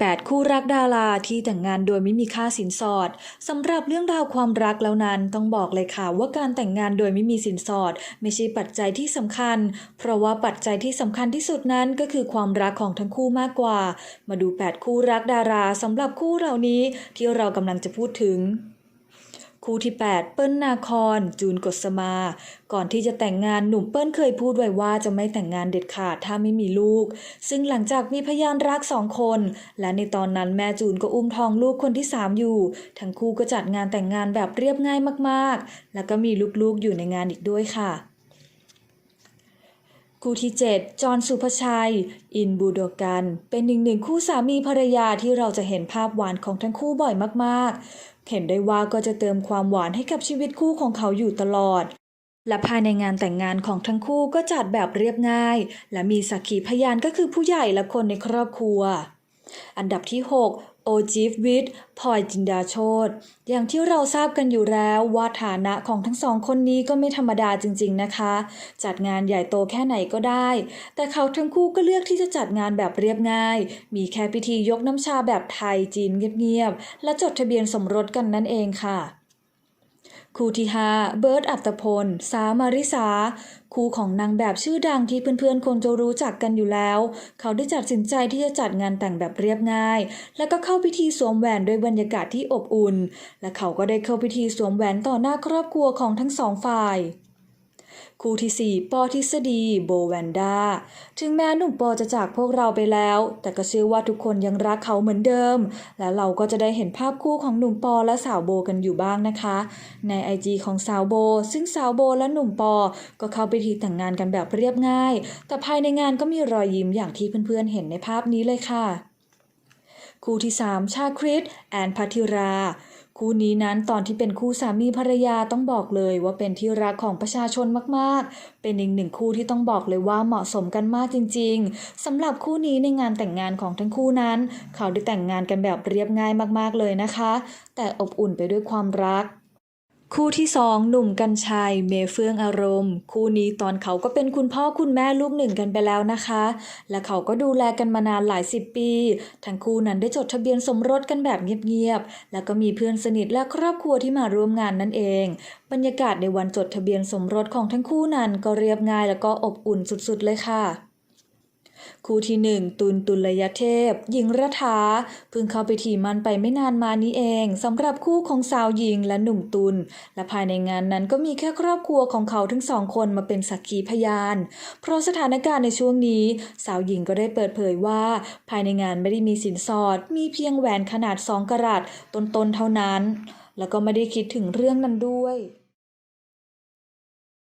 8 คู่รักดาราที่แต่งงานโดยไม่มีค่าสินสอดสำหรับเรื่องราวความรักแล้วนั้นต้องบอกเลยค่ะว่าการแต่งงานโดยไม่มีสินสอด ไม่ใช่ปัจจัยที่สำคัญ เพราะว่าปัจจัยที่สำคัญที่สุดนั้นก็คือความรักของทั้งคู่มากกว่า มาดู 8 คู่รักดาราสำหรับคู่เหล่านี้ที่เรากำลังจะพูดถึง คู่ที่ 8 เปิ้ลนาคอนจูนกฤษมา ก่อนที่จะแต่งงานหนุ่มเปิ้ลเคยพูดไว้ว่าจะไม่แต่งงานเด็ดขาดถ้าไม่มีลูก ซึ่งหลังจากมีพยานรักสองคน และในตอนนั้นแม่จูนก็อุ้มท้องลูกคนที่ 3 อยู่ ทั้งคู่ก็จัดงานแต่งงานแบบเรียบง่ายมากๆ แล้วก็มีลูกๆอยู่ในงานอีกด้วยค่ะ คู่ที่ 7 จอห์นสุภชัย อินบูโดกัน เป็นหนึ่งหนึ่งคู่สามีภรรยาที่เราจะเห็นภาพหวานของทั้งคู่บ่อยมากๆ เห็นได้ว่าก็จะเติมความหวานให้กับชีวิตคู่ของเขาอยู่ตลอด และภายในงานแต่งงานของทั้งคู่ก็จัดแบบเรียบง่าย และมีสักขีพยานก็คือผู้ใหญ่และคนในครอบครัว อันดับที่ 6 โอจิฟวิทพลอยจินดาโชตอย่างที่เราทราบกันอยู่แล้วว่าฐานะของทั้งสองคนนี้ก็ไม่ธรรมดาจริง ๆนะคะ จัดงานใหญ่โตแค่ไหนก็ได้ แต่เขาทั้งคู่ก็เลือกที่จะจัดงานแบบเรียบง่าย มีแค่พิธียกน้ำชาแบบไทยจีนเงียบๆและจดทะเบียนสมรสกันนั่นเองค่ะ คู่ที่5เบิร์ตอัตพล สามาริสา คู่ของนางแบบชื่อดังที่เพื่อนๆ คนจะรู้จักกันอยู่แล้ว เขาได้จัดสินใจที่จะจัดงานแต่งแบบเรียบง่าย แล้วก็เข้าพิธีสวมแหวนด้วยบรรยากาศที่อบอุ่น และเขาก็ได้เข้าพิธีสวมแหวนต่อหน้าครอบครัวของทั้งสองฝ่าย คู่ที่ 4 ปอทฤษฎี โบแวนด้า ถึงแม้หนุ่มปอจะจากพวกเราไปแล้ว แต่ก็เชื่อว่าทุกคนยังรักเขาเหมือนเดิม และเราก็จะได้เห็นภาพคู่ของหนุ่มปอและสาวโบกันอยู่บ้างนะคะ ในไอจีของสาวโบ ซึ่งสาวโบและหนุ่มปอ ก็เข้าไปทีแต่งงานกันแบบเรียบง่าย แต่ภายในงานก็มีรอยยิ้มอย่างที่เพื่อนๆเห็นในภาพนี้เลยค่ะ คู่ที่ 3 ชาคริตแอนพัทธิรา คู่นี้นั้นตอนที่เป็นคู่สามีภรรยาต้องบอกเลยว่าเป็นที่รักของประชาชนมากๆ เป็นอีกหนึ่งคู่ที่ต้องบอกเลยว่าเหมาะสมกันมากจริง ๆสำหรับคู่นี้ในงานแต่งงานของทั้งคู่นั้น เขาได้แต่งงานกันแบบเรียบง่ายมากๆเลยนะคะ แต่อบอุ่นไปด้วยความรัก คู่ที่สองหนุ่มกัญชัย เมเฟื่องอารมณ์ คู่นี้ตอนเขาก็เป็นคุณพ่อคุณแม่ลูกหนึ่งกันไปแล้วนะคะ และเขาก็ดูแลกันมานานหลายสิบปี ทั้งคู่นั้นได้จดทะเบียนสมรสกันแบบเงียบๆ แล้วก็มีเพื่อนสนิทและครอบครัวที่มาร่วมงานนั่นเอง บรรยากาศในวันจดทะเบียนสมรสของทั้งคู่นั้นก็เรียบง่ายแล้วก็อบอุ่นสุดๆเลยค่ะ คู่ที่หนึ่งตุลตุลยเทพ หญิงรัฐาเพิ่งเข้าไปทีมันไปไม่นานมานี้เองสำหรับคู่ของสาวหญิงและหนุ่มตุลและภายในงานนั้นก็มีแค่ครอบครัวของเขาทั้งสองคนมาเป็นสักขีพยาน เพราะสถานการณ์ในช่วงนี้ สาวหญิงก็ได้เปิดเผยว่า ภายในงานไม่ได้มีสินสอด มีเพียงแหวนขนาด2กะรัตต้นๆเท่านั้น แล้วก็ไม่ได้คิดถึงเรื่องนั้นด้วย